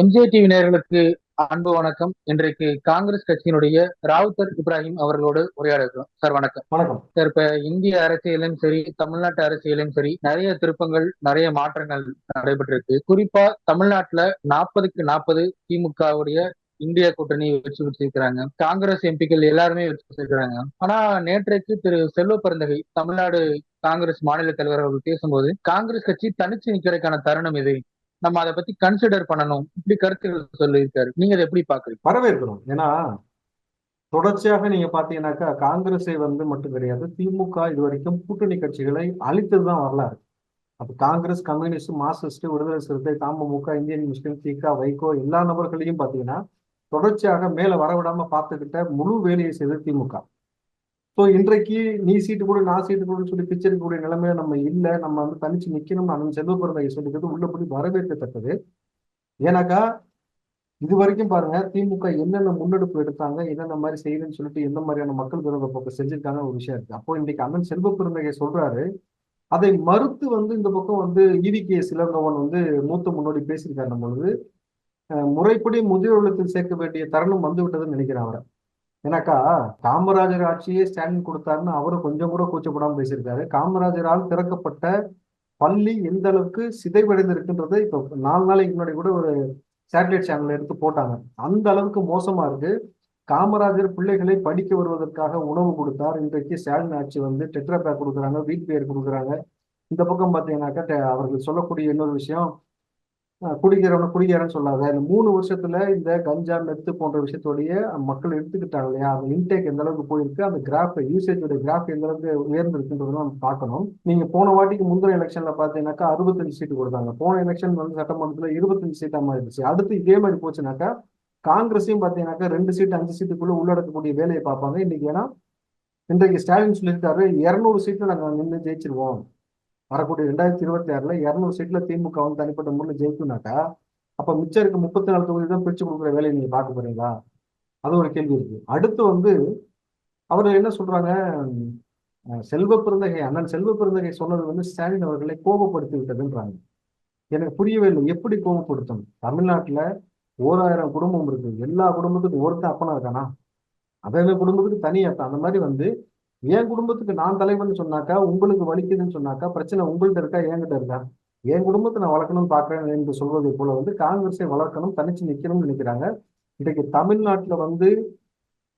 MJ TV நேயர்களுக்கு அன்பு வணக்கம். இன்றைக்கு காங்கிரஸ் கட்சியினுடைய ராவுத்தர் இப்ராஹிம் அவர்களோடு உரையாட இருக்கிறோம் சார் வணக்கம். வணக்கம். சார் இப்ப இந்திய அரசியலும் சரி தமிழ்நாட்டு அரசியலும் சரி நிறைய திருப்பங்கள் நிறைய மாற்றங்கள் நடைபெற்றிருக்கு. குறிப்பா தமிழ்நாட்டுல நாற்பதுக்கு நாற்பது திமுகவுடைய இந்திய கூட்டணி வச்சு வச்சிருக்கிறாங்க காங்கிரஸ் எம்பிக்கள் எல்லாருமே வச்சு வச்சிருக்கிறாங்க ஆனா நேற்றைக்கு திரு செல்வ பெருந்தகை தமிழ்நாடு காங்கிரஸ் மாநில தலைவர் அவர்கள் பேசும்போது காங்கிரஸ் கட்சி தனிச்சு நிக்கிறதுக்கான தருணம் இது நம்ம அதை பத்தி கன்சிடர் பண்ணணும். இப்படி கருத்துக்கள் சொல்லியிருக்காரு. நீங்க அதை எப்படி பாக்குறீங்க வரவேற்கிறோம். ஏன்னா தொடர்ச்சியாக நீங்க பாத்தீங்கன்னாக்கா காங்கிரஸை வந்து மட்டும் கிடையாது திமுக இது வரைக்கும் கூட்டணி கட்சிகளை அழித்ததுதான் வரலாறு. அப்ப காங்கிரஸ் கம்யூனிஸ்ட் மார்க்சிஸ்ட் விடுதலை சிறுத்தை தாமமுக இந்தியன் முஸ்லிம் திக வைகோ எல்லா நபர்களையும் பாத்தீங்கன்னா தொடர்ச்சியாக மேல வரவிடாம பார்த்துக்கிட்ட முழு வேலையை செய்தது திமுக. ஸோ இன்றைக்கு நீ சீட்டு கூட நான் சீட்டு கூட சொல்லி பிச்சரிக்கக்கூடிய நிலைமையில நம்ம இல்லை. நம்ம வந்து தனிச்சு நிக்கணும்னு அண்ணன் செல்வப்பிரந்தையை சொல்லிக்கிறது உள்ளபடி வரவேற்கத்தக்கது. ஏன்னாக்கா இது வரைக்கும் பாருங்க திமுக என்னென்ன முன்னெடுப்பு எடுத்தாங்க என்னென்ன மாதிரி செய்யுதுன்னு சொல்லிட்டு எந்த மாதிரியான மக்கள் விரோத பக்கம் செஞ்சிருக்காங்க ஒரு விஷயம் இருக்கு. அப்போ இன்னைக்கு அண்ணன் செல்வ பெருந்தகை சொல்றாரு. அதை மறுத்து வந்து இந்த பக்கம் வந்து இவி கே சிலங்கவன் வந்து மூத்த முன்னோடி பேசியிருக்காரு பொழுது முறைப்படி முதியோர்களுக்கு சேர்க்க வேண்டிய தருணம் வந்து விட்டதுன்னு நினைக்கிறேன் அவரை. ஏன்னாக்கா காமராஜர் ஆட்சியே ஸ்டாலின் கொடுத்தாருன்னு அவரும் கொஞ்சம் கூட கூச்சப்படாம பேசியிருக்காரு. காமராஜரால் திறக்கப்பட்ட பள்ளி எந்த அளவுக்கு சிதைவடைந்திருக்குன்றதை இப்போ நாலு நாளைக்கு முன்னாடி கூட ஒரு சேட்டலைட் சேனல் எடுத்து போட்டாங்க. அந்த அளவுக்கு மோசமா இருக்கு. காமராஜர் பிள்ளைகளை படிக்க வருவதற்காக உணவு கொடுத்தார். இன்றைக்கு ஸ்டாலின் ஆட்சி வந்து டெட்ரா பேக் கொடுக்குறாங்க வீட் பேர் கொடுக்குறாங்க. இந்த பக்கம் பார்த்தீங்கன்னாக்கா அவர்கள் சொல்லக்கூடிய இன்னொரு விஷயம் குடிக்கிறவன குடிக்கிறேன்னு சொல்லாத. இந்த மூணு வருஷத்துல இந்த கஞ்சா மெத்து போன்ற விஷயத்தோடைய மக்கள் எடுத்துக்கிட்டாங்க இல்லையா? அந்த இன்டேக் எந்த அளவுக்கு போயிருக்கு? அந்த கிராஃப் யூசேஜோட கிராஃப் எந்த அளவுக்கு உயர்ந்திருக்குன்றதை நம்ம பார்க்கணும். நீங்க போன வாட்டிக்கு முந்தின எலெக்ஷன்ல பாத்தீங்கன்னாக்கா அறுபத்தஞ்சு சீட்டு கொடுத்தாங்க. போன எலெக்ஷன் வந்து சட்டமன்றத்துல இருபத்தஞ்சு சீட்டா மாறிடுச்சு. அடுத்து இதே மாதிரி போச்சுனாக்கா காங்கிரஸையும் பாத்தீங்கன்னாக்கா ரெண்டு சீட்டு அஞ்சு சீட்டுக்குள்ள உள்ளடக்கக்கூடிய வேலையை பார்ப்பாங்க. இன்னைக்கு ஏன்னா இன்றைக்கு ஸ்டாலின் சொல்லியிருக்காரு இருநூறு சீட்ல நாங்க நின்று ஜெயிச்சிருவோம். வரக்கூடிய ரெண்டாயிரத்தி இருபத்தி ஆறுல இரநூறு சீட்ல திமுக வந்து தனிப்பட்ட முறையில் ஜெயிக்கும்னாக்கா அப்ப மிச்சம் இருக்க முப்பத்தி நாலு தொகுதி தான் பிரிச்சு கொடுக்குற வேலையை நீங்க பார்க்க போறீங்களா? அது ஒரு கேள்வி இருக்கு. அடுத்து வந்து அவர் என்ன சொல்றாங்க? செல்வ பிறந்தகை அண்ணன் செல்வ பிறந்தகை சொன்னது வந்து ஸ்டாலின் அவர்களை கோபப்படுத்தி விட்டதுன்றாங்க எனக்கு புரியவே இல்லை. எப்படி கோபப்படுத்தும் தமிழ்நாட்டுல ஓராயிரம் குடும்பம் இருக்கு. எல்லா குடும்பத்துக்கும் ஒருத்தன் அப்பனா இருக்கானா? அதே குடும்பத்துக்கு தனி அப்ப. அந்த மாதிரி வந்து என் குடும்பத்துக்கு நான் தலைவன் சொன்னாக்கா உங்களுக்கு வலிக்குதுன்னு சொன்னாக்கா பிரச்சனை உங்கள்கிட்ட இருக்கா என்கிட்ட இருக்கா? என் குடும்பத்தை நான் வளர்க்கணும்னு பாக்குறேன் என்று சொல்வதை போல வந்து காங்கிரஸை வளர்க்கணும் தனிச்சு நிக்கணும்னு நினைக்கிறாங்க. இன்றைக்கு தமிழ்நாட்டுல வந்து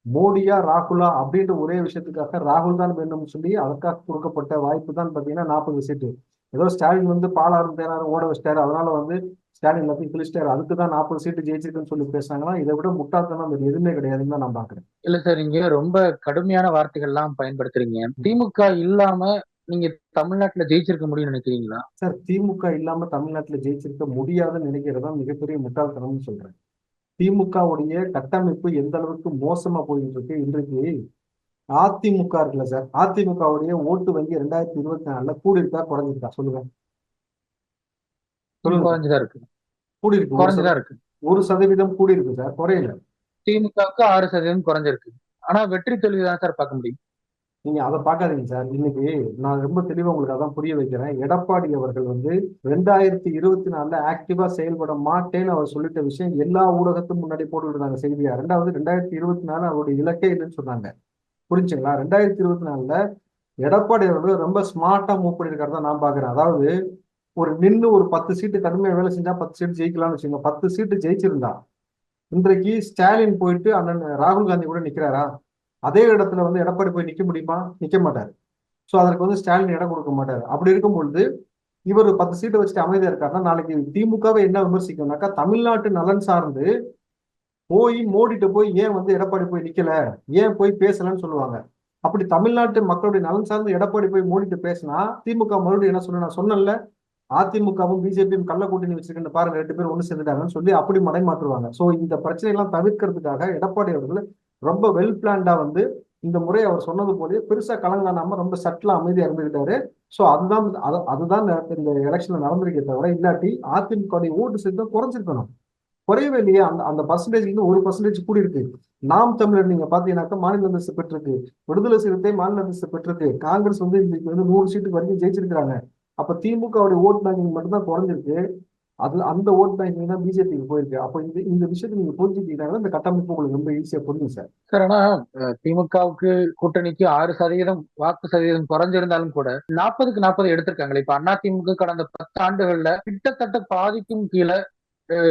மோடியா ராகுலா அப்படின்ற ஒரே விஷயத்துக்காக ராகுல் தான் வேணும்னு சொல்லி அதற்காக கொடுக்கப்பட்ட வாய்ப்பு தான் பாத்தீங்கன்னா நாற்பது சீட்டு. ஏதோ ஸ்டாலின் வந்து பாலாறும் தேனாரும் ஓட வச்சிட்டாரு. அதனால வந்து ஸ்டாலின் எல்லாத்தையும் கிழிச்சிட்டாரு. அதுக்கு தான் நாற்பது சீட்டு ஜெயிச்சிருக்குன்னு சொல்லி பேசுனாங்கன்னா இதை விட முட்டாள்தனம் எதுவுமே கிடையாதுன்னு தான் நான் பாக்குறேன். இல்ல சார் நீங்க ரொம்ப கடுமையான வார்த்தைகள் எல்லாம் பயன்படுத்துறீங்க. திமுக இல்லாம நீங்க தமிழ்நாட்டுல ஜெயிச்சிருக்க முடியும்னு நினைக்கிறீங்களா? சார் திமுக இல்லாம தமிழ்நாட்டுல ஜெயிச்சிருக்க முடியாதுன்னு நினைக்கிறதா மிகப்பெரிய முட்டாள்தனம்னு சொல்றேன். திமுகவுடைய கட்டமைப்பு எந்த அளவுக்கு மோசமா போயிட்டு இருக்கு? இன்றைக்கு அதிமுக இருக்குல்ல சார்? அதிமுகவுடைய ஓட்டு வங்கி ரெண்டாயிரத்தி இருபத்தி நாலுல கூடியிருக்கா குறைஞ்சிருக்கா? சொல்லுங்க. குறைஞ்சுதான் இருக்கு. கூடி இருக்கு குறைஞ்சுதான் இருக்கு. ஒரு சதவீதம் கூடி இருக்கு சார். குறையல. திமுகவுக்கு ஆறு சதவீதம் குறைஞ்சிருக்கு. ஆனா வெற்றி தோல்வி தான் சார் பார்க்க முடியும். நீங்க அதை பார்க்காதீங்க சார். இன்னைக்கு நான் ரொம்ப தெளிவா உங்களுக்கு அதான் புரிய வைக்கிறேன். எடப்பாடி அவர்கள் வந்து ரெண்டாயிரத்தி இருபத்தி நாலுல ஆக்டிவா செயல்பட மாட்டேன்னு அவர் சொல்லிட்ட விஷயம் எல்லா ஊடகத்தும் முன்னாடி போட்டுருந்தாங்க செய்தியா? ரெண்டாவது ரெண்டாயிரத்தி இருபத்தி நாலு அவருடைய இலக்கே இல்லைன்னு சொன்னாங்க. புரிஞ்சுங்களா? ரெண்டாயிரத்தி இருபத்தி நாலுல எடப்பாடி அவர்கள் ரொம்ப ஸ்மார்ட்டா மூவ் பண்ணியிருக்காரு தான் நான் பாக்குறேன். அதாவது ஒரு நின்று ஒரு பத்து சீட்டு கடுமையா வேலை செஞ்சா பத்து சீட்டு ஜெயிக்கலாம்னு வச்சுக்கோங்க. பத்து சீட்டு ஜெயிச்சிருந்தா இன்றைக்கு ஸ்டாலின் போயிட்டு அண்ணன் ராகுல் காந்தி கூட நிக்கிறாரா? அதே இடத்துல வந்து எடப்பாடி போய் நிக்க முடியுமா? நிக்க மாட்டாரு. ஸோ அதற்கு வந்து ஸ்டாலின் இடம் கொடுக்க மாட்டாரு. அப்படி இருக்கும் பொழுது இவர் பத்து சீட்டை வச்சுட்டு அமைதியா இருக்காருன்னா நாளைக்கு திமுகவை என்ன விமர்சிக்கணும்னாக்கா தமிழ்நாட்டு நலன் சார்ந்து போய் மோடிட்டு போய் ஏன் வந்து எடப்பாடி போய் நிக்கல? ஏன் போய் பேசலன்னு சொல்லுவாங்க. அப்படி தமிழ்நாட்டு மக்களுடைய நலன் சார்ந்து எடப்பாடி போய் மோடிட்டு பேசினா திமுக மறுபடியும் என்ன சொன்ன? நான் சொன்னேன்ல அதிமுகவும் பிஜேபியும் கள்ள கூட்டணி வச்சிருக்கேன் பாருங்க ரெண்டு பேரும் ஒண்ணு சேர்ந்துட்டாங்கன்னு சொல்லி அப்படி மடைமாற்றுவாங்க சோ இந்த பிரச்சனை எல்லாம் தவிர்க்கிறதுக்காக எடப்பாடி அவர்கள் ரொம்ப வெல் பிளான்டா வந்து இந்த முறை அவர் சொன்னது போலயே பெருசா கலங்கானாம ரொம்ப சட்டிலா அமைதியா இருந்துகிட்டாரு. சோ அதுதான் அதுதான் இந்த எலெக்ஷன்ல நடந்திருக்கே தவிர இல்லாட்டி அதிமுக ஓட்டு சேர்த்து குறைஞ்சிருக்கணும். குறையவே இல்லையா. அந்த அந்த பர்சன்டேஜ் வந்து ஒரு பர்சன்டேஜ் கூடி இருக்கு. நாம் தமிழர் நீங்க பாத்தீங்கன்னாக்கா மாநில அந்தஸ்து பெற்றிருக்கு. விடுதலை சிறுத்தை மாநில அந்தஸ்து பெற்றிருக்கு. காங்கிரஸ் வந்து இன்னைக்கு வந்து நூறு சீட்டுக்கு வரைக்கும் ஜெயிச்சிருக்கிறாங்க. அப்ப திமுகவுடைய ஓட் பேங்கிங் மட்டும்தான் குறைஞ்சிருக்கு. அதுல அந்த ஓட் பேங்கிங் தான் பிஜேபிக்கு போயிருக்கு. அப்போ இந்த இந்த விஷயத்தை நீங்க புரிஞ்சுக்கிட்டீங்கன்னா இந்த கட்டமைப்பு உங்களுக்கு ரொம்ப ஈஸியா புரியும் சார் சார் ஆனா திமுகவுக்கு கூட்டணிக்கு ஆறு சதவீதம் வாக்கு சதவீதம் குறைஞ்சிருந்தாலும் கூட நாற்பதுக்கு நாற்பது எடுத்திருக்காங்களே. இப்ப அண்ணா திமுக கடந்த பத்து ஆண்டுகள்ல கிட்டத்தட்ட பாதிக்கும் கீழே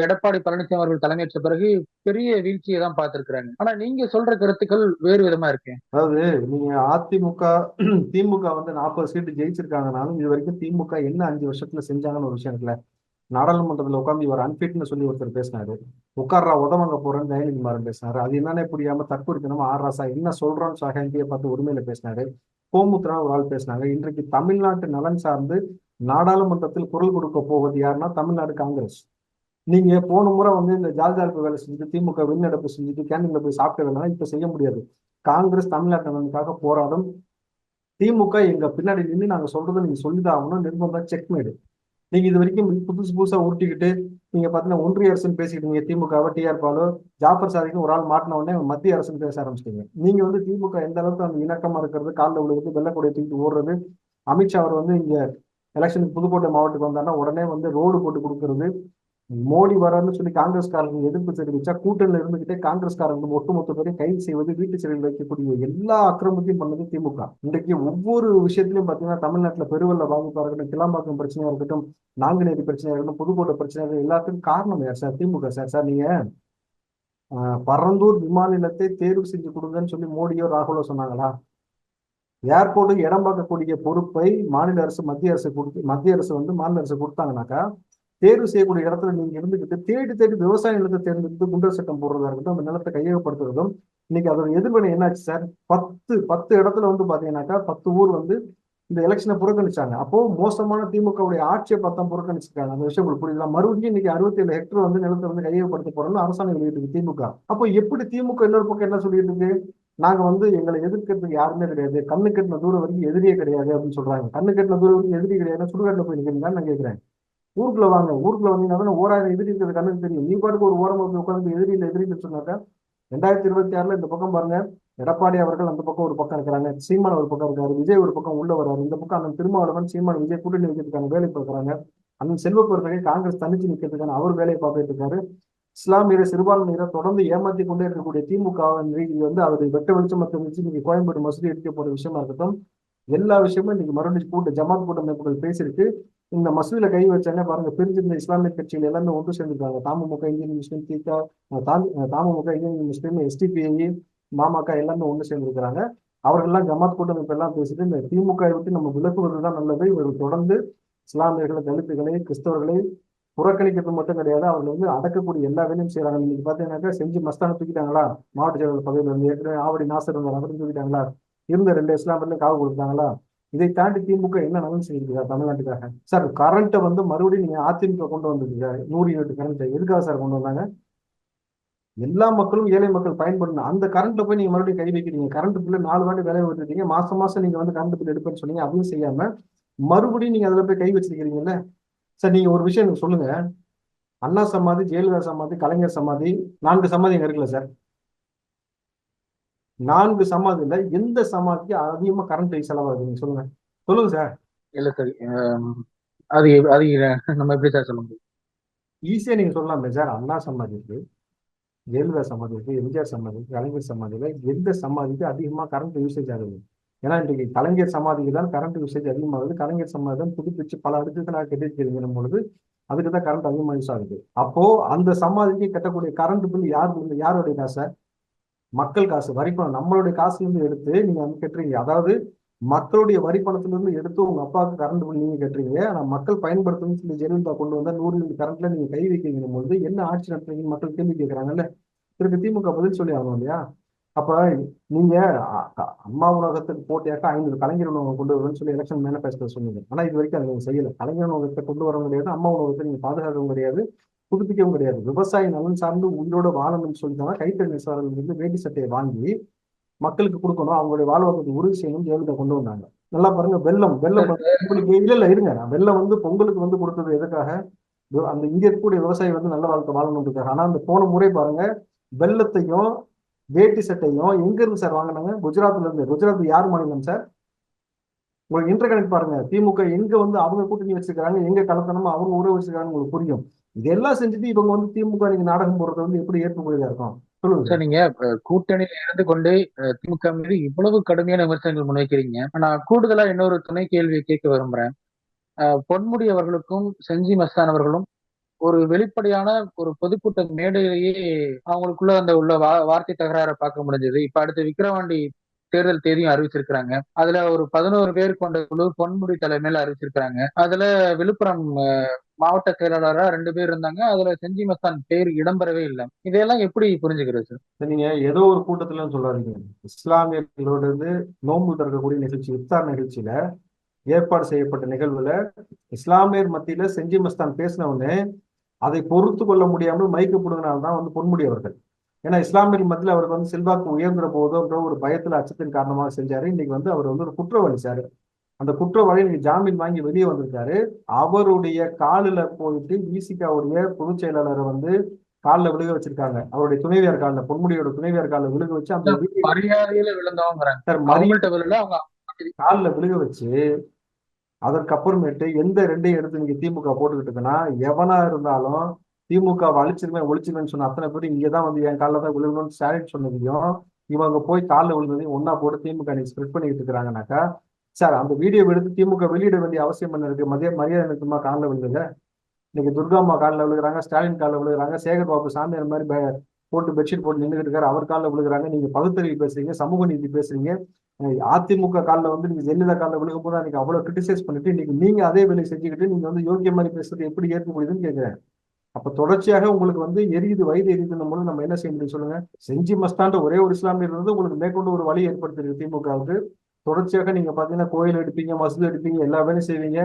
எடப்பாடி பழனிசாமி அவர்கள் தலைமையேற்ற பிறகு பெரிய வீழ்ச்சியை தான் பார்த்திருக்கிறாங்க. ஆனா நீங்க சொல்ற கருத்துக்கள் வேறு விதமா இருக்கு. அதாவது நீங்க அதிமுக திமுக வந்து நாற்பது சீட்டு ஜெயிச்சிருக்காங்கனாலும் இது வரைக்கும் திமுக என்ன அஞ்சு வருஷத்துல செஞ்சாங்கன்னு ஒரு விஷயம் இருக்குல்ல? நாடாளுமன்றத்துல உட்காந்து இவர் அன்பிட்னு சொல்லி ஒருத்தர் பேசினாரு. உட்கார்றா உதவங்க போறேன்னு தயநிதி மாறன் பேசினாரு. அது என்னன்னே புரியாம தற்கொடுக்கணுமா ஆர் ராசா என்ன சொல்றோன்னு சாகந்தியை பார்த்து உரிமையில பேசினாரு. கோமுத்ரா ஒரு ஆள் பேசினாங்க இன்றைக்கு தமிழ்நாட்டு நலன் சார்ந்து நாடாளுமன்றத்தில் குரல் கொடுக்க போவது யாருன்னா தமிழ்நாடு காங்கிரஸ். நீங்க போன முறை வந்து இந்த ஜால்ஜாலுக்கு வேலை செஞ்சுட்டு திமுக வெளிநடப்பு செஞ்சுட்டு கேண்டீன்ல போய் சாப்பிட வேலை இப்ப செய்ய முடியாது. காங்கிரஸ் தமிழ்நாட்டு நலனுக்காக போராடும் திமுக எங்க பின்னாடி நின்று நாங்க சொல்றதை நீங்க சொல்லிதான் ஆகணும். நிர்பந்தம் செக்மேடு நீங்க இது வரைக்கும் புதுசு புதுசா உருட்டிக்கிட்டு நீங்க பாத்தீங்கன்னா ஒன்றிய அரசுன்னு பேசிக்கிட்டீங்க திமுகவை டிஆர் பாலோ ஜாஃபர் சாதிக்கும் ஒரு ஆள் மாட்டின உடனே மத்திய அரசுன்னு பேச ஆரம்பிச்சிட்டீங்க. நீங்க வந்து திமுக எந்த அளவுக்கு அந்த இணக்கமா இருக்கிறது காலில் விழுகிறது வெள்ளக்கூடிய தூக்கிட்டு ஓடுறது அமித்ஷா அவர் வந்து இங்க எலெக்ஷனுக்கு புதுக்கோட்டை மாவட்டத்துக்கு வந்தாருன்னா உடனே வந்து ரோடு போட்டு கொடுக்கறது மோடி வரான்னு சொல்லி காங்கிரஸ்காரங்க எதிர்ப்பு தெரிவிச்சா கூட்டணியில இருந்துகிட்டே காங்கிரஸ்காரங்க ஒட்டுமொத்த பேரையும் கைது செய்வது வீட்டு சிறையில் வைக்கக்கூடிய எல்லா அக்கிரமத்தையும் பண்ணது திமுக. இன்றைக்கு ஒவ்வொரு விஷயத்திலும் பாத்தீங்கன்னா தமிழ்நாட்டுல பெருவெள்ள பாதிப்பா இருக்கட்டும் கிளாம்பாக்கம் பிரச்சனையா இருக்கட்டும் நாங்குநேரி பிரச்சனையா இருக்கட்டும் புதுக்கோட்டை பிரச்சனையா இருக்கட்டும் எல்லாத்துக்கும் காரணம் யார் சார்? திமுக சார். சார் நீங்க ஆஹ், பரந்தூர் விமான நிலத்தை தேர்வு செஞ்சு கொடுங்கன்னு சொல்லி மோடியோ ராகுலோ சொன்னாங்களா? ஏர்போர்ட்டு இடம் பார்க்கக்கூடிய பொறுப்பை மாநில அரசு மத்திய அரசு கொடுத்து மத்திய அரசு வந்து மாநில அரசு கொடுத்தாங்கனாக்கா தேர்வு செய்யக்கூடிய இடத்துல நீங்க இருந்துகிட்டு தேடி தேடி விவசாய நிலத்தை தேர்ந்தெடுத்து குண்டர் சட்டம் போடுறதா இருக்கட்டும் அந்த நிலத்தை கையகப்படுத்துறதும் இன்னைக்கு அதோட எதிர்வினை என்னாச்சு சார்? பத்து பத்து இடத்துல வந்து பாத்தீங்கன்னாக்கா பத்து ஊர் வந்து இந்த எலெக்ஷனை புறக்கணிச்சாங்க. அப்போ மோசமான திமுகவுடைய ஆட்சியை பத்தம் புறக்கணிச்சிருக்காங்க. அந்த விஷயம் உங்களுக்கு புரியுதா? மறுபடியும் இன்னைக்கு அறுபத்தி ஏழு ஹெக்டர் வந்து நிலத்தை வந்து கையகப்படுத்த போறோம்னு அரசாங்கம் வெளியிட்டு திமுக. அப்போ எப்படி திமுக இன்னொரு பக்கம் என்ன சொல்லிட்டு இருக்கு நாங்க வந்து எங்களை எதிர்க்கிறதுக்கு யாருமே கிடையாது. கண்ணு கட்டின தூரம் வரைக்கும் எதிரியே கிடையாது அப்படின்னு சொல்றாங்க. கண்ணு கட்டின தூரம் வரைக்கும் எதிரி கிடையாது சுடுகாட்டில் போய் நிக்கிறீங்கன்னு நான் கேட்கிறேன் ஊருக்குள்ள வாங்க. ஊருக்குள்ள வந்தீங்கன்னா ஓராயிரம் எதிரி இருக்கிறது கண்ணுக்கு தெரியும். நீ பாட்டுக்கு ஒரு ஓரம் உட்காந்து எதிரியில் எதிரின்னு சொன்னாக்கா ரெண்டாயிரத்தி இருபத்தி ஆறுல இந்த பக்கம் பாருங்க. எடப்பாடி அவர்கள் அந்த பக்கம் ஒரு பக்கம் இருக்கிறாங்க. சீமான் ஒரு பக்கம் இருக்காரு. விஜய் ஒரு பக்கம் உள்ள வர்றாரு. இந்த பக்கம் அண்ணன் திருமாவளவன் சீமான் விஜய் கூட்டணி வைக்கிறதுக்கான வேலை பார்க்குறாங்க. அண்ணன் செல்வ காங்கிரஸ் தனிச்சு நிற்கிறதுக்கான அவர் வேலையை பார்த்துட்டு இருக்காரு. இஸ்லாமியரை சிறுபான்மையினரை தொடர்ந்து ஏமாத்தி கொண்டே இருக்கக்கூடிய திமுக வந்து அவர் வெட்ட வெளிச்சம் வச்சு இன்னைக்கு கோயம்பேடு மசூதி எடுக்க போற விஷயமா இருக்கட்டும். எல்லா விஷயமும் இன்னைக்கு மறுபடியும் கூட்ட ஜமாத் கூட்டமைப்புகள் பேசியிருக்கு. இந்த மசூதியில கை வச்சாங்க பாருங்க பிரிஞ்சிருந்த இஸ்லாமிய கட்சிகள் எல்லாமே ஒன்று சேர்ந்துருக்காங்க தாமுக இந்தியன் முஸ்லீம் தீகா தாமுக இந்தியன் முஸ்லீம் எஸ்டிபிஐ மாமக எல்லாமே ஒன்று சேர்ந்துருக்கிறாங்க. அவர்கள்லாம் ஜமாத் கூட்டமைப்பு எல்லாம் பேசிட்டு இந்த திமுக விட்டு நம்ம விலக்குவது தான் நல்லது. இவர்கள் தொடர்ந்து இஸ்லாமியர்களை தலித்துகளை கிறிஸ்தவர்களை புறக்கணிக்கிறது மட்டும் கிடையாது. அவர்கள் வந்து அடக்கக்கூடிய எல்லா வேலையும் செய்யறாங்க இன்னைக்கு பாத்தீங்கன்னாக்கா செஞ்சு மஸ்தான தூக்கிட்டாங்களா? மாவட்ட செயலாளர் பகுதியில் இருந்து ஏற்கனவே ஆவடி நாசர் இருந்தார். அவரும் தூக்கிட்டாங்களா? இருந்த ரெண்டு இஸ்லாமியர்லையும் காவு கொடுத்தாங்களா? இதை தாண்டி திமுக என்ன நலன் செய்யிருக்கா தமிழ்நாட்டுக்காக? சார் கரண்ட்டை வந்து மறுபடியும் நீங்க அதிமுக கொண்டு வந்திருக்கீங்க. நூறு யூனிட் கரண்ட் எதுக்காக சார் கொண்டு வந்தாங்க? எல்லா மக்களும் ஏழை மக்கள் பயன்படணும். அந்த கரண்ட்ல போய் நீங்க மறுபடியும் கை வைக்கிறீங்க. கரண்ட் பில்லு நாலு வாட்டி வேலை விட்டுருக்கீங்க மாசம் மாசம் நீங்க வந்து கரண்ட் பில் எடுப்பேன்னு சொன்னீங்க. அதையும் செய்யாம மறுபடியும் நீங்க அதுல போய் கை வச்சிருக்கிறீங்கல்ல? சார் நீங்க ஒரு விஷயம் எனக்கு சொல்லுங்க. அண்ணா சமாதி ஜெயலலிதா சமாதி கலைஞர் சமாதி நான்கு சமாதி எங்க இருக்குல்ல சார்? நான்கு சமாதியில எந்த சமாதிக்கு அதிகமா கரண்ட் செலவாகுது நீங்க சொல்லுங்க. சொல்லுங்க சார் இல்ல சார் அது அது நம்ம எப்படி சார் சொல்ல முடியும்? ஈஸியா நீங்க சொல்லலாமே சார் அண்ணா சமாதி இருக்கு ஜெயலலிதா சமாதி இருக்கு எம்ஜிஆர் சமாதி இருக்கு கலைஞர் சமாதியில எந்த சமாதிக்கு அதிகமா கரண்ட் யூசேஜ் ஆகுது? ஏன்னா இன்றைக்கு கலைஞர் சமாதிக்கு தான் கரண்ட் யூசேஜ் அதிகமாகுது. கலைஞர் சமாதி தான் புதுப்பிச்சு பல அடுத்துக்கு நான் கட்டிருக்கிறீங்க பொழுது அதுக்கு தான் கரண்ட் அதிகமாக யூஸ் ஆகுது. அப்போ அந்த சமாதிக்கு கட்டக்கூடிய கரண்ட் பில் யார் யாருடைய காசை மக்கள் காசு வரி பணம் நம்மளுடைய காசுலேருந்து எடுத்து நீங்கள் வந்து கட்டுறீங்க. அதாவது மக்களுடைய வரி எடுத்து உங்கள் அப்பாவுக்கு கரண்ட் பில் நீங்கள் கட்டுறீங்க. ஆனால் மக்கள் பயன்படுத்தணும்னு சொல்லி ஜெயலலிதா கொண்டு வந்தால் நூறு ரெண்டு கரண்ட்ல நீங்கள் கை வைக்கிறீங்க போது என்ன ஆட்சி நடத்துறீங்கன்னு மக்கள் கேள்வி கேட்குறாங்கல்ல? திருப்பி திமுக பதில் சொல்லி ஆகணும் இல்லையா? அப்போ நீங்கள் அம்மா உணவகத்துக்கு போட்டியாக ஐநூறு கலைஞர் உணவகம் கொண்டு வருவேன்னு சொல்லி எலெக்ஷன் மேனிஃபெஸ்டோ சொன்னீங்க. ஆனால் இது வரைக்கும் அதை நீங்கள் செய்யலை. கலைஞர் உணவகத்தை கொண்டு வரவும் கிடையாது. அம்மா உணவகத்தை நீங்கள் பாதுகாக்கவும் கிடையாது. புதுப்பிக்கவும் கிடையாது. விவசாய நலன் சார்ந்து உயிரோட வாழணும்னு சொல்லி தான் கைத்தறி நெசவாளர்கள் வந்து வேட்டி சட்டையை வாங்கி மக்களுக்கு கொடுக்கணும். அவங்களுடைய வாழ்வாதாரத்தை உறுதி செய்யணும் ஜெயலலிதா கொண்டு வந்தாங்க. நல்லா பாருங்க வெள்ளம் வெள்ளம் உங்களுக்கு இல்ல இல்ல இருங்க. வெள்ளம் வந்து பொங்கலுக்கு வந்து கொடுத்தது எதுக்காக அந்த இங்க இருக்கக்கூடிய விவசாயி வந்து நல்ல வாழ்க்கை வாழணுன்றதுக்காக. ஆனா அந்த போன முறை பாருங்க வெள்ளத்தையும் வேட்டி சட்டையும் எங்க இருந்து சார் வாங்கினாங்க? குஜராத்ல இருந்து. குஜராத் யார் மாநிலம் சார்? உங்களுக்கு இன்டர்கனெக்ட் பாருங்க. திமுக எங்க வந்து அவங்க கூட்டணி வச்சிருக்காங்க எங்க கலத்தனமா அவங்க உறவு வச்சிருக்காங்க உங்களுக்கு புரியும். இதெல்லாம் செஞ்சுட்டு இவங்க வந்து திமுக நீங்க நாடகம் போடுறது வந்து எப்படி ஏற்புக்கூடியதா இருக்கும்? சொல்லுங்க. நீங்க கூட்டணியில இருந்து கொண்டு திமுக மீது இவ்வளவு கடுமையான விமர்சனங்கள் முன்வைக்கிறீங்க. நான் கூடுதலா இன்னொரு துணை கேள்வியை கேட்க விரும்புறேன். பொன்முடி அவர்களுக்கும் செஞ்சி மஸ்தான் அவர்களும் ஒரு வெளிப்படையான ஒரு பொதுக்கூட்ட மேடையிலேயே அவங்களுக்குள்ள அந்த உள்ள வார்த்தை தகராறை பார்க்க முடிஞ்சது. இப்ப அடுத்து விக்கிரவாண்டி தேர்தல் தேதியும் அறிவிச்சிருக்கிறாங்க. அதுல ஒரு பதினோரு பேர் கொண்ட குழு பொன்முடி தலைமையில அறிவிச்சிருக்கிறாங்க. அதுல விழுப்புரம் மாவட்ட செயலாளரா ரெண்டு பேர் இருந்தாங்க. அதுல செஞ்சி மஸ்தான் பேர் இடம்பெறவே இல்லை. இதையெல்லாம் எப்படி புரிஞ்சுக்கிறது சார் நீங்க ஏதோ ஒரு கூட்டத்துல சொல்லாதீங்க. இஸ்லாமியர்களோட இருந்து நோன்பு திறக்கக்கூடிய நிகழ்ச்சி இஃப்தார் நிகழ்ச்சியில ஏற்பாடு செய்யப்பட்ட நிகழ்வுல இஸ்லாமியர் மத்தியில செஞ்சி மஸ்தான் பேசினவனே அதை பொறுத்து கொள்ள முடியாமல் மைக்கு தான் வந்து பொன்முடி அவர்கள். ஏன்னா இஸ்லாமியர் மத்தியில் அவருக்கு வந்து செல்வாக்கு உயர்ந்துற போதோன்ற ஒரு பயத்துல அச்சத்தின் காரணமாக செஞ்சாரு. இன்னைக்கு வந்து அவர் வந்து ஒரு குற்றவாளி சார் அந்த குற்றவாளி இன்னைக்கு ஜாமீன் வாங்கி வெளியே வந்திருக்காரு. அவருடைய காலில் போயிட்டு விசிகாவுடைய பொதுச் செயலாளரை வந்து காலில் விழுக வச்சிருக்காங்க. அவருடைய துணைவியார் காலில் பொன்முடியோட துணைவியார் காலில் விழுக வச்சு அந்த மரியாதையில காலில் விழுக வச்சு அதற்கப்புறமேட்டு எந்த ரெண்டையும் எடுத்து நீங்க திமுக போட்டுக்கிட்டு இருக்குன்னா எவனா இருந்தாலும் திமுக அழிச்சிருவேன் ஒழிச்சிருவேன்னு சொன்ன அத்தனை பேர் இங்கே தான் வந்து என் காலில் தான் விழுகணும்னு ஸ்டாலின் சொன்னதையும் இவங்க போய் காலில் விழுந்ததையும் ஒன்னா போட்டு திமுக நீ ஸ்ப்ரெட் பண்ணிட்டு இருக்கிறாங்கனாக்கா சார் அந்த வீடியோ எடுத்து திமுக வெளியிட வேண்டிய அவசியம் என்ன இருக்கு? மதிய மரியாதை நிறுத்தமா காலில் விழுந்தது இன்னைக்கு துர்காம்மா காலில் விழுகிறாங்க ஸ்டாலின் காலில் விழுகிறாங்க சேகர் பாபு சாமியார் மாதிரி போட்டு பெட்ஷீட் போட்டு நின்றுட்டு இருக்காரு அவர் காலில் விழுகிறாங்க நீங்க பகுத்தறிவு பேசுறீங்க சமூக நீதி பேசுறீங்க. அதிமுக காலில் வந்து நீங்க ஜெயலலிதா காலில் விழுகும் போது அன்னைக்கு அவ்வளவு கிரிட்டிசைஸ் பண்ணிட்டு இன்னைக்கு நீங்க அதே வேலையை செஞ்சுக்கிட்டு நீங்க வந்து யோகிய மாதிரி பேசுறது எப்படி ஏற்க முடியுதுன்னு கேட்கிறேன் அப்ப தொடர்ச்சியாக உங்களுக்கு வந்து எரியுது வயது எரியுதுன்னும் போது நம்ம என்ன செய்ய முடியும் சொல்லுங்க? செஞ்சி மஸ்தான்ற ஒரே ஒரு இஸ்லாமியர் வந்து உங்களுக்கு மேற்கொண்டு ஒரு வழி ஏற்படுத்திருக்கு திமுகவுக்கு. தொடர்ச்சியாக நீங்க பாத்தீங்கன்னா கோயில் எடுப்பீங்க மசூதி எடுப்பீங்க எல்லா வேலையும் செய்வீங்க.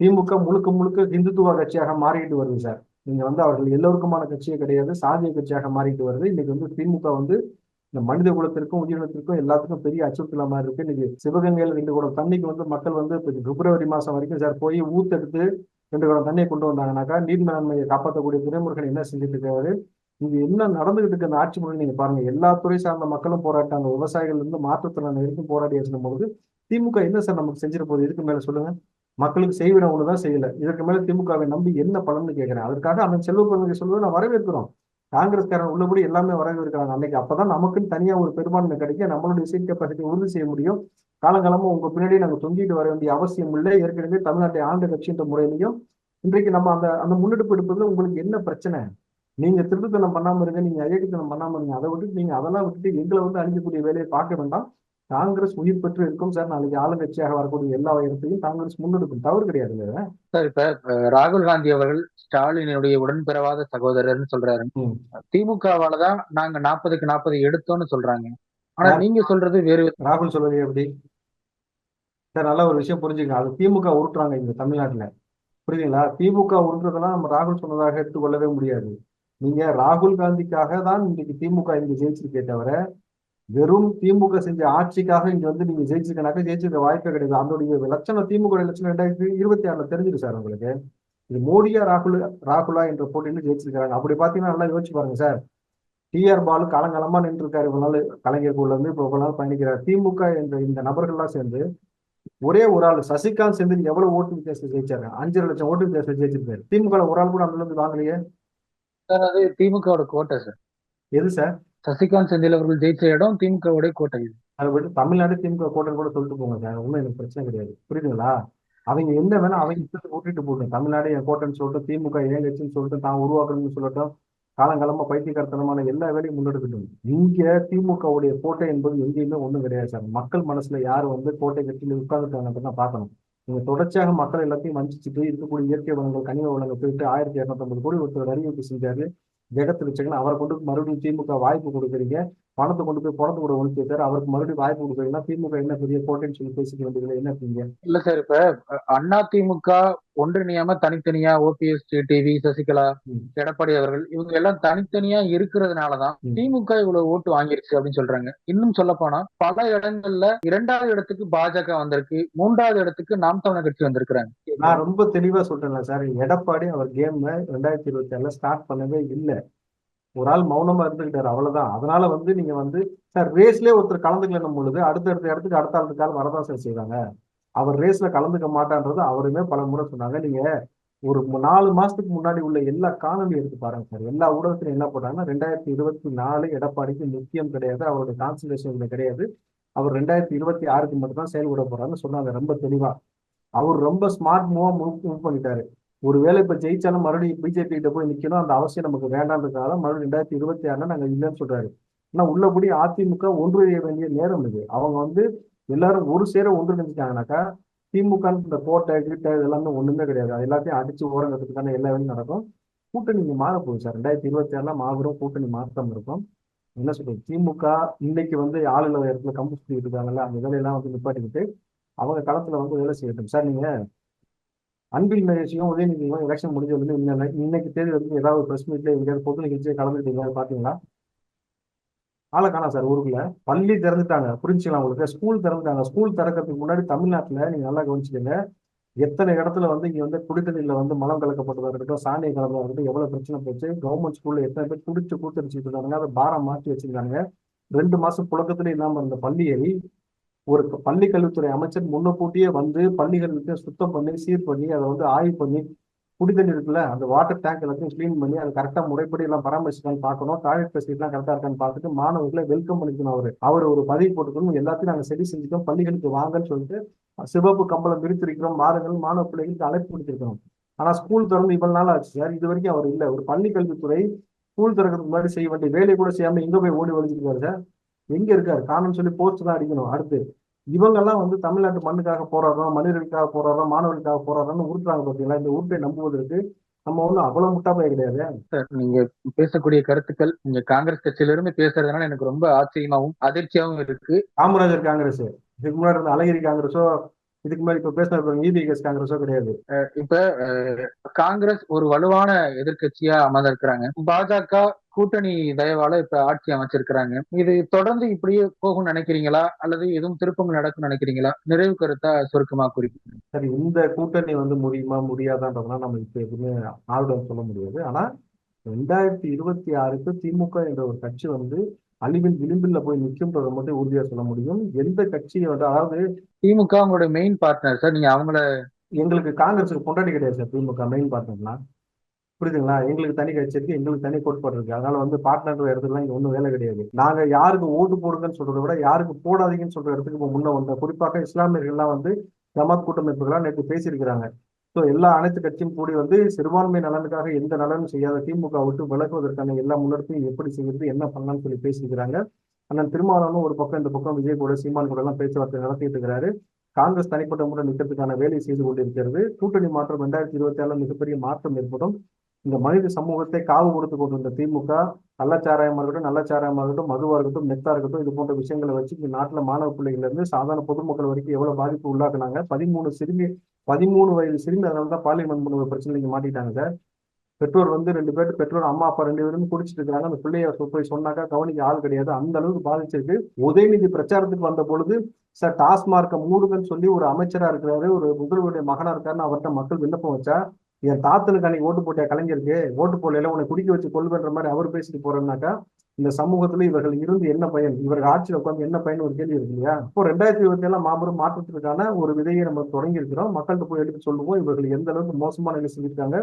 திமுக முழுக்க முழுக்க இந்துத்துவ கட்சியாக மாறிட்டு வருது சார். நீங்க வந்து அவர்கள் எல்லோருக்குமான கட்சியே கிடையாது சாதிய கட்சியாக மாறிட்டு வருது. இன்னைக்கு வந்து திமுக வந்து இந்த மனித குலத்திற்கும் உயிரினத்திற்கும் எல்லாத்துக்கும் பெரிய அச்சுறுத்தல மாதிரி இருக்கு இன்னைக்கு சிவகங்கையில் ரெண்டு கூட தண்ணிக்கு வந்து மக்கள் வந்து பிப்ரவரி மாசம் வரைக்கும் சார் போய் ஊத்தெடுத்து ரெண்டு குடம் தண்ணியை கொண்டு வந்தாங்கன்னாக்கா நீர் மேலாண்மையை காப்பாற்றக்கூடிய துறைமுருகன் என்ன செஞ்சுட்டு இருக்காரு இங்க என்ன நடந்துகிட்டு இருக்கு அந்த ஆட்சி மொழி நீங்க பாருங்க. எல்லா துறை சார்ந்த மக்களும் போராட்டாங்க விவசாயிகள் இருந்து மாற்றுத்திறன் வரைக்கும் போராடி இருக்கும் திமுக என்ன சார் நமக்கு செஞ்சிட போகுது? இதுக்கு மேல சொல்லுங்க. மக்களுக்கு செய்விட ஒண்ணுதான் செய்யல. இதற்கு மேல திமுகவை நம்பி என்ன பலன்னு கேட்கிறேன். அதற்காக அந்த செல்வ பெருமைக்கு சொல்வதை நான் வரவேற்கிறோம். காங்கிரஸ்காரன் உள்ளபடி எல்லாமே வரவேற்கிறாங்க அன்னைக்கு. அப்பதான் நமக்குன்னு தனியா ஒரு பெரும்பான்மை கிடைக்க நம்மளுடைய சீட் கெப்பாசிட்டி உறுதி செய்ய முடியும். காலங்காலமா உங்க பின்னாடி நாங்க தொங்கிட்டு வர வேண்டிய அவசியம் இல்லை. ஏற்கனவே தமிழ்நாட்டை ஆண்ட கட்சின்ற முறையிலையும் இன்றைக்கு நம்ம அந்த அந்த முன்னெடுப்பு எடுப்பதுல உங்களுக்கு என்ன பிரச்சனை? நீங்க திருட்டுத்தனம் பண்ணாம இருங்க நீங்க அயோக்கியத்தனம் பண்ணாம இருங்க. அதை விட்டுட்டு நீங்க அதெல்லாம் விட்டுட்டு எங்களை வந்து அழிக்கக்கூடிய வேலையை பார்க்க வேண்டாம். காங்கிரஸ் உயிர் பெற்று இருக்கும் சார். நாளைக்கு ஆளுங்கட்சியாக வரக்கூடிய எல்லா இடத்தையும் காங்கிரஸ் முன்னெடுக்கும். தவறு கிடையாதுங்க சார் இப்ப ராகுல் காந்தி அவர்கள் ஸ்டாலினுடைய உடன்பிறவாத சகோதரர்னு சொல்றாரு. ம். திமுகவால தான் நாங்க நாற்பதுக்கு நாற்பது எடுத்தோம்னு சொல்றாங்க. ஆனா? நீங்க சொல்றது வேறு. ராகுல் சொல்வது எப்படி? சார் நல்ல ஒரு விஷயம் புரிஞ்சுங்க அது திமுக உருட்டுறாங்க இங்க தமிழ்நாட்டுல. புரியுதுங்களா? திமுக உருட்டுறதெல்லாம் நம்ம ராகுல் சொன்னதாக எடுத்துக்கொள்ளவே முடியாது. நீங்க ராகுல் காந்திக்காக தான் இன்னைக்கு திமுக இங்க ஜெயிச்சிருக்கே தவிர வெறும் திமுக செஞ்ச ஆட்சிக்காக இங்க வந்து நீங்க ஜெயிச்சிருக்கனாக்க ஜெயிச்சிருக்க வாய்ப்பே கிடையாது. அதோடைய லட்சணம் திமுக லட்சணம் ரெண்டாயிரத்தி இருபத்தி ஆறுல தெரிஞ்சிருக்கு சார் உங்களுக்கு. இது மோடியா ராகுல் ராகுலா என்ற போட்டியில ஜெயிச்சிருக்காங்க அப்படி பாத்தீங்கன்னா நல்லா யோசிச்சு பாருங்க சார். டிஆர் பாலு காலங்காலமா நின்று இருக்காரு இவ்வளவு நாள் கலைஞர் கூட இருந்து இப்போ இவ்வளவு நாள் பயணிக்கிறார் திமுக என்ற இந்த நபர்கள்லாம் சேர்ந்து ஒரே ஒரு ஆள் சசிகாந்த் செந்தில் எவ்வளவு ஓட்டு வித்தியாசம் ஜெயிச்சாரு? அஞ்சரை லட்சம் ஓட்டு வித்தியாசம் ஜெயிச்சிருக்காரு. திமுக ஒரு ஆள் கூட அந்த அளவுக்கு வாங்கலையே? சார் அது திமுகவோட கோட்டை சார். எது சார்? சசிகாந்த் செந்தில் அவர்கள் ஜெயிச்ச இடம் திமுகவுடைய கோட்டை இது. அதை விட்டு தமிழ்நாடு திமுக கோட்டன் கூட சொல்லிட்டு போங்க சார். ஒன்றும் எனக்கு பிரச்சனை கிடையாது. புரியுதுங்களா? அவங்க என்ன வேணா அவங்க இஷ்டத்தை விட்டுட்டு போட்டோம் தமிழ்நாடு என் கோட்டைன்னு சொல்லிட்டு திமுக ஏன் கட்சின்னு சொல்லிட்டு தான் உருவாக்கணும்னு சொல்லட்டும். காலங்காலமா பைத்தியக்காரத்தனமான எல்லா வேலையும் முன்னெடுக்கட்டும் இங்க திமுகவுடைய கோட்டை என்பது எங்கேயுமே ஒண்ணும் கிடையாது சார். மக்கள் மனசுல யார் வந்து கோட்டை கட்சியில உட்கார்ந்துட்டாங்க தான் பார்க்கணும். நீங்க தொடர்ச்சியாக மக்கள் எல்லாத்தையும் வஞ்சிச்சுட்டு இருக்கக்கூடிய இயற்கை வளங்கள் கனிம வளங்கள் போயிட்டு ஆயிரத்தி இரநூத்தம்பது கோடி ஒருத்தர் அறிவிப்பு செஞ்சாரு. ஜெகத் வச்சுக்கணும் அவரை கொண்டு மறுபடியும் திமுக வாய்ப்பு கொடுக்குறீங்க. பணத்தை கொண்டு போய் பணத்தை கூட ஒழிச்சு வைத்தாரு அவருக்கு மறுபடியும் வாய்ப்பு கொடுக்குறீங்கன்னா திமுக என்ன பெரிய கோட்டைன்னு சொல்லி பேசிக்க வேண்டியதுல என்ன இருக்கீங்க இல்ல சார் இப்ப அண்ணா திமுக ஒன்றிணையாம தனித்தனியா ஓபிஎஸ் டிவி சசிகலா. எடப்பாடி அவர்கள் இவங்க எல்லாம் தனித்தனியா இருக்கிறதுனாலதான். திமுக இவ்வளவு ஓட்டு வாங்கிருச்சு அப்படின்னு சொல்றாங்க. இன்னும் சொல்ல போனா பல இடங்கள்ல இரண்டாவது இடத்துக்கு பாஜக வந்திருக்கு. மூன்றாவது இடத்துக்கு நாம் தமிழர் கட்சி வந்திருக்கிறாங்க. நான் ரொம்ப தெளிவா சொல்றேன்ல சார் எடப்பாடி அவர் கேம் ரெண்டாயிரத்தி இருபத்தி ஆறுல ஸ்டார்ட் பண்ணவே இல்லை. ஒரு ஆள் மௌனமா இருந்துகிட்டாரு அவ்வளவுதான். அதனால வந்து நீங்க வந்து சார் ரேஸ்லயே ஒருத்தர் கலந்துக்கலன்னும் பொழுது அடுத்தடுத்த இடத்துக்கு அடுத்த அடுத்த கால் வரதான் சார் செய்வாங்க. அவர் ரேஸ்ல கலந்துக்க மாட்டான்றது அவருமே பல முறை சொன்னாங்க. நீங்க ஒரு நாலு மாசத்துக்கு முன்னாடி உள்ள எல்லா காணொலியும் எடுத்து பாருங்க சார். எல்லா ஊடகத்திலும் என்ன போட்டாங்கன்னா ரெண்டாயிரத்தி இருபத்தி நாலு எடப்பாடிக்கு முக்கியம் கிடையாது அவருடைய கான்சன்ட்ரேஷன் கிடையாது. அவர் ரெண்டாயிரத்தி இருபத்தி ஆறுக்கு மட்டும் தான் செயல்பட போறாருன்னு சொன்னாங்க ரொம்ப தெளிவா. அவர் ரொம்ப ஸ்மார்ட் மூவா மூவ் மூவ் பண்ணிட்டாரு. ஒருவேளை இப்ப ஜெயிச்சாலும் மறுபடியும் பிஜேபி கிட்ட போய் நிக்கணும். அந்த அவசியம் நமக்கு வேண்டான்றதுக்காக மறுபடியும் ரெண்டாயிரத்தி இருபத்தி ஆறுல நாங்க இல்லைன்னு சொல்றாரு. ஆனா உள்ளபடி அதிமுக ஒன்றிய வேண்டிய நேரம் இது. அவங்க வந்து எல்லாரும் ஒரு சேர ஒன்றிணைஞ்சிட்டாங்கனாக்கா திமுக இந்த கோட்டை கிட்ட இதெல்லாமே ஒண்ணுமே கிடையாது. அது எல்லாத்தையும் அடிச்சு ஓரங்கிறதுக்கான எல்லா வேலையும் நடக்கும். கூட்டணி இங்க மாற போகுது சார். ரெண்டாயிரத்தி இருபத்தி ஆறுல மாபெரும் கூட்டணி மாற்றம் இருக்கும். என்ன சொல்றது? திமுக இன்னைக்கு வந்து ஆளுநர் இடத்துல கம்பு சுத்திட்டு இருக்காங்கல்ல அந்த வேலையெல்லாம் வந்து நிப்பாட்டிக்கிட்டு அவங்க களத்துல வந்து வேலை செய்யட்டும். சார் நீங்க அன்பில் மகேஷையும் உதயநிதியும் எலெக்ஷன் முடிஞ்ச வந்து இன்ன- இன்னைக்கு தேதி வந்து ஏதாவது பிரஸ் மீட்ல எங்கேயாவது பொது நிகழ்ச்சியை கலந்துட்டீங்க பாத்தீங்களா ஆளை காணா சார் ஊருக்குள்ள. பள்ளி திறந்துட்டாங்க புரிஞ்சுக்கலாம் உங்களுக்கு. ஸ்கூல் திறந்துட்டாங்க. ஸ்கூல் திறக்கிறதுக்கு முன்னாடி தமிழ்நாட்டுல நீங்க நல்லா கவனிச்சுக்கோங்க. எத்தனை இடத்துல வந்து இங்க வந்து குடித்தண்ணீர்ல வந்து மலம் கலக்கப்பட்டதா இருக்கட்டும் சாணியை கலந்ததா இருக்கட்டும் எவ்வளவு பிரச்சனை போச்சு கவர்மெண்ட் ஸ்கூல்ல எத்தனை பேர் குடிச்சு கூத்தடிச்சுட்டு இருக்காங்க அதை பாரம் மாற்றி வச்சிருக்காங்க. ரெண்டு மாசம் புழக்கத்துல இல்லாம இருந்த பள்ளியை ஒரு பள்ளி கல்வித்துறை அமைச்சர் முன்னக்கூட்டியே வந்து பள்ளிகளுக்கு சுத்தம் பண்ணி சீர் பண்ணி அதை வந்து ஆய்வு பண்ணி குடித்தண்ணி இருக்குல்ல? அந்த வாட்டர் டேங்க் எல்லாத்தையும் க்ளீன் பண்ணி அதை கரெக்டா முறைப்படி எல்லாம் பராமரிச்சுக்கான்னு பார்க்கணும். டாய்லெட் ஃபெசிலிட்டி எல்லாம் கரெக்டா இருக்கான்னு பார்த்துட்டு மாணவர்களை வெல்கம் பண்ணிக்கணும் அவரு. அவர் ஒரு பதவி போட்டுக்கணும். எல்லாத்தையும் நாங்கள் சரி செஞ்சுட்டோம். பள்ளிகளுக்கு வாங்கன்னு சொல்லிட்டு சிவப்பு கம்பளம் விரித்திருக்கிறோம். மாறுங்கள் மாணவ பிள்ளைகளுக்கு அழைப்பு கொடுத்திருக்கிறோம் ஆனா ஸ்கூல் திறந்து இவ்வளவு நாள் ஆச்சு சார். இது வரைக்கும் அவர் இல்லை. ஒரு பள்ளி கல்வித்துறை ஸ்கூல் திறக்கிறதுக்கு முன்னாடி செய்ய வேண்டிய வேலையை கூட செய்யாம எங்க போய் ஓடி ஒழிச்சிருக்காரு சார். எங்க இருக்காரு காணும்னு சொல்லி போஸ்ட் தான் அடிக்கணும். அடுத்து இவங்கெல்லாம் வந்து தமிழ்நாட்டு மண்ணுக்காக போராடுறோம் மனிதர்களுக்காக போராடுறோம் மாணவர்களுக்காக போராடுறோம்னு உருட்டுறாங்க பார்த்தீங்களா இந்த உருட்டை நம்புவதற்கு நம்ம ஒன்றும் அவ்வளவு முட்டாப்பே கிடையாது. சார் நீங்க பேசக்கூடிய கருத்துக்கள் நீங்க காங்கிரஸ் கட்சியில இருந்து பேசுறதுனால எனக்கு ரொம்ப ஆச்சரியமாவும் அதிர்ச்சியாவும் இருக்கு. காமராஜர் காங்கிரஸ் இதுக்கு முன்னாடி இருந்த அழகிரி காங்கிரஸோ இதுக்கு முன்னாடி இப்ப பேசுற இபிஎஸ் காங்கிரஸோ கிடையாது. இப்ப காங்கிரஸ் ஒரு வலுவான எதிர்க்கட்சியா அமர்ந்திருக்கிறாங்க. பாஜக கூட்டணி தயவால இப்ப ஆட்சி அமைச்சிருக்கிறாங்க. இது தொடர்ந்து இப்படியே போகும்னு நினைக்கிறீங்களா? அல்லது எதுவும் திருப்பங்கள் நடக்கும்னு நினைக்கிறீங்களா? நிறைவு கருத்தா சுருக்கமா குறிப்பிடுங்க. சரி இந்த கூட்டணி வந்து முடியுமா முடியாதான்றதுலாம் நம்ம இப்ப எதுவுமே ஆளுடன் சொல்ல முடியாது. ஆனா ரெண்டாயிரத்தி இருபத்தி ஆறுக்கு திமுக என்ற ஒரு கட்சி வந்து அழிவின் விளிம்பில் போய் நிற்கும்ன்றதை மட்டும் உறுதியா சொல்ல முடியும். எந்த வந்து அதாவது திமுக உங்களுடைய மெயின் பார்ட்னர் சார் நீங்க அவங்கள எங்களுக்கு காங்கிரஸுக்கு பொண்டாட்டி கிடையாது சார் திமுக மெயின் பார்ட்னர்னா புரியுதுங்களா? எங்களுக்கு தனி கட்சி இருக்கு எங்களுக்கு தனி கோட்பாடு இருக்கு. அதனால வந்து பார்ட்னர் இடத்துல இங்க ஒன்றும் வேலை கிடையாது. நாங்க யாருக்கு ஓட்டு போடுங்கன்னு சொல்றதை விட யாருக்கு போடாதீங்கன்னு சொல்ற இடத்துக்கு இப்போ முன்ன வந்த குறிப்பாக இஸ்லாமியர்கள்லாம் வந்து ஜமாத் கூட்டமைப்புகள்லாம் நேற்று பேசியிருக்கிறாங்க. ஸோ எல்லா அனைத்து கட்சியும் கூடி வந்து சிறுபான்மை நலனுக்காக எந்த நலனும் செய்யாத திமுக விட்டு விலகுவதற்கான எல்லா முன்னெடுப்பையும் எப்படி செய்யறது என்ன பண்ணலாம்னு சொல்லி பேசியிருக்கிறாங்க. அண்ணன் திருமாவளவனும் ஒரு பக்கம் இந்த பக்கம் விஜய் கூட சீமான் கூட எல்லாம் பேச்சுவார்த்தை நடத்திட்டு இருக்கிறாரு காங்கிரஸ் தனிப்பட்ட முறை நிற்கிறதுக்கான வேலையை செய்து கொண்டிருக்கிறது. கூட்டணி மாற்றம் ரெண்டாயிரத்தி இருபத்தி ஆறுல மிகப்பெரிய மாற்றம் ஏற்படும். இந்த மனித சமூகத்தை காவு கொடுத்து கொண்டிருந்த திமுக கள்ளச்சாராயமா இருக்கட்டும் நல்லச்சாராயமா இருக்கட்டும் மதுவா இருக்கட்டும் மெத்தா இருக்கட்டும் இது போன்ற விஷயங்களை வச்சு இந்த நாட்டுல மாணவ பிள்ளைகள்ல இருந்து சாதாரண பொதுமக்கள் வரைக்கும் எவ்வளவு பாதிப்பு உள்ளாக்குனாங்க. பதிமூணு சிறுமி பதிமூணு வயது சிறுமி அதனால தான் பாலியல் பண்ணுற பிரச்சனைக்கு மாட்டிட்டாங்க சார். பெற்றோர் வந்து ரெண்டு பேர் பெற்றோர் அம்மா அப்பா ரெண்டு பேரும் குடிச்சிட்டு இருக்காங்க. அந்த பிள்ளைய போய் சொன்னாக்கா கவனிக்க ஆள் கிடையாது. அந்த அளவுக்கு பாதிச்சிருக்கு. உதயநிதி பிரச்சாரத்துக்கு வந்த பொழுது சார் டாஸ்மார்க்கை மூடுங்கன்னு சொல்லி ஒரு அமைச்சரா இருக்கிறாரு ஒரு முதல்வருடைய மகனா இருக்காருன்னு அவர்கிட்ட மக்கள் விண்ணப்பம் வச்சா என் தாத்தனுக்கு அன்னைக்கு ஓட்டு போட்டியா கலைஞருக்கு? ஓட்டு போடல உன்னை குடிக்க வச்சு கொள்வேன்ற மாதிரி அவர் பேசிட்டு போறேன்னாக்கா இந்த சமூகத்துல இவர்கள் இருந்து என்ன பயன்? இவர்கள் ஆட்சியில் உட்காந்து என்ன பயன் ஒரு கேள்வி இருக்கு இல்லையா? இப்போ ரெண்டாயிரத்தி இருபத்தி ஏழாம் மாபெரும் மாற்றத்திற்கான ஒரு விதையை நம்ம தொடங்கி இருக்கிறோம் மக்கள்கிட்ட போய் எடுத்து சொல்லுவோம். இவர்கள் எந்த அளவுக்கு மோசமான நிலை செஞ்சிருக்காங்க?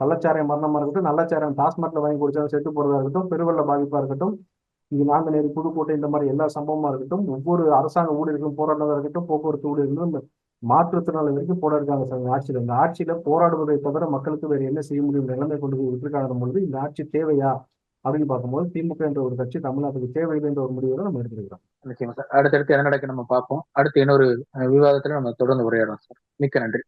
கள்ளச்சாராயம் மரணமா இருக்கட்டும் நல்லச்சாராயம் டாஸ்மாக்ல வாங்கி குடிச்சாலும் செத்து போறதா இருக்கட்டும் பெருவெள்ள பாதிப்பா இருக்கட்டும் இங்கே நாங்குநேரி புதுக்கோட்டை இந்த மாதிரி எல்லா சம்பவமா இருக்கட்டும் ஒவ்வொரு அரசாங்க ஊழியர்களும் போராடுறதா இருக்கட்டும் போக்குவரத்து ஊழியர்களும் இந்த மாற்றுத்திறனாளி வரைக்கும் போராடுறாங்க சார் இந்த இந்த ஆட்சியில போராடுவதை தவிர மக்களுக்கு வேற என்ன செய்ய முடியும்? நிலைமை கொண்டு போய் விட்டுருக்காங்க பொழுது இந்த ஆட்சி தேவையா? அப்படின்னு பார்க்கும்போது திமுக என்ற ஒரு கட்சி தமிழ்நாட்டுக்கு தேவையில்லை என்ற ஒரு முடிவை நம்ம எடுத்துருக்கிறோம் நிச்சயமா சார். அடுத்தடுத்து என்ன நடக்கு நம்ம பார்ப்போம். அடுத்து இன்னொரு அஹ், விவாதத்துல நம்ம தொடர்ந்து உரையாடுறோம் சார். மிக்க நன்றி.